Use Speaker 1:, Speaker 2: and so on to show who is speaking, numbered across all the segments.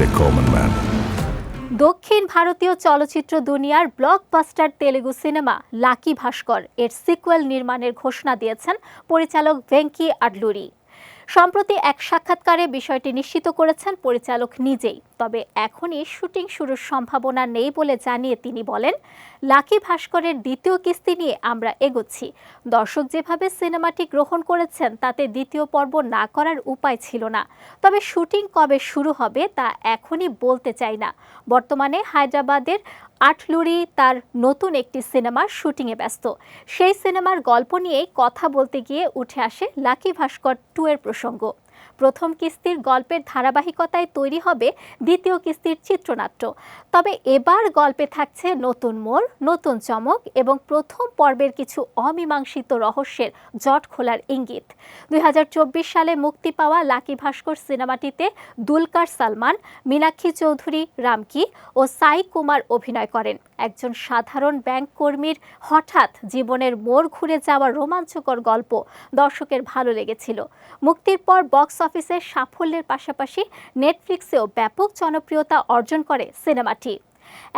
Speaker 1: a common man.
Speaker 2: দক্ষিণ ভারতীয় চলচ্চিত্র দুনিয়ার blockbuster Telugu cinema Lucky Bhaskar এর সিকুয়েল নির্মাণের ঘোষণা দিয়েছেন পরিচালক ভেঙ্কি আডলুরি সম্প্রতি এক সাক্ষাৎকারে বিষয়টি নিশ্চিত করেছেন পরিচালক নিজেই। তবে এখনই শুটিং শুরুর সম্ভাবনা নেই বলে জানিয়ে তিনি বলেন, লাকি ভাস্করের দ্বিতীয় কিস্তি নিয়ে আমরা এগোচ্ছি। দর্শক যেভাবে সিনেমাটি গ্রহণ করেছেন, তাতে দ্বিতীয় পর্ব না করার উপায় ছিল না। তবে শুটিং কবে শুরু হবে, তা এখনই বলতে চাই না। বর্তমানে হায়দ্রাবাদের আটলুরি তার নতুন একটি সিনেমার শুটিংয়ে ব্যস্ত। সেই সিনেমার গল্প নিয়ে কথা বলতে গিয়ে উঠে আসে লাকি ভাস্কর টু এর প্রসঙ্গ। প্রথম কিস্তির গল্পের ধারাবাহিকতায় তৈরি হবে দ্বিতীয় কিস্তির চিত্রনাট্য। তবে এবার গল্পে থাকছে নতুন মোড়, নতুন চমক এবং প্রথম পর্বের কিছু অমীমাংসিত রহস্যের জট খোলার ইঙ্গিত। দুই সালে মুক্তি পাওয়া লাকি ভাস্কর সিনেমাটিতে দুলকার সালমান, মীনাক্ষী চৌধুরী রামকি ও সাই কুমার অভিনয় করেন। একজন সাধারণ ব্যাংক কর্মীর হঠাৎ জীবনের মোড় ঘুরে যাওয়ার রোমাঞ্চকর গল্প দর্শকের ভালো লেগেছিল। মুক্তির পর বক্স অফিসে সাফল্যের পাশাপাশি নেটফ্লিক্সেও ব্যাপক জনপ্রিয়তা অর্জন করে সিনেমাটি।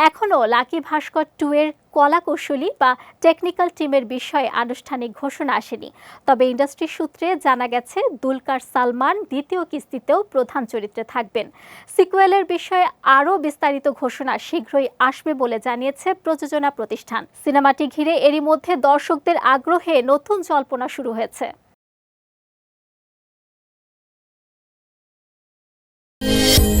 Speaker 2: এখনও লাকি ভাস্কর টু এর কলা কৌশলী বা টেকনিক্যাল টিমের বিষয়ে আনুষ্ঠানিক ঘোষণা আসেনি। তবে ইন্ডাস্ট্রি সূত্রে জানা গেছে, দুলকার সালমান দ্বিতীয় কিস্তিতেও প্রধান চরিত্রে থাকবেন। সিকুয়েলের বিষয়ে আরও বিস্তারিত ঘোষণা শীঘ্রই আসবে বলে জানিয়েছে প্রযোজনা প্রতিষ্ঠান। সিনেমাটি ঘিরে এরই মধ্যে দর্শকদের আগ্রহে নতুন জল্পনা শুরু হয়েছে। Thank you.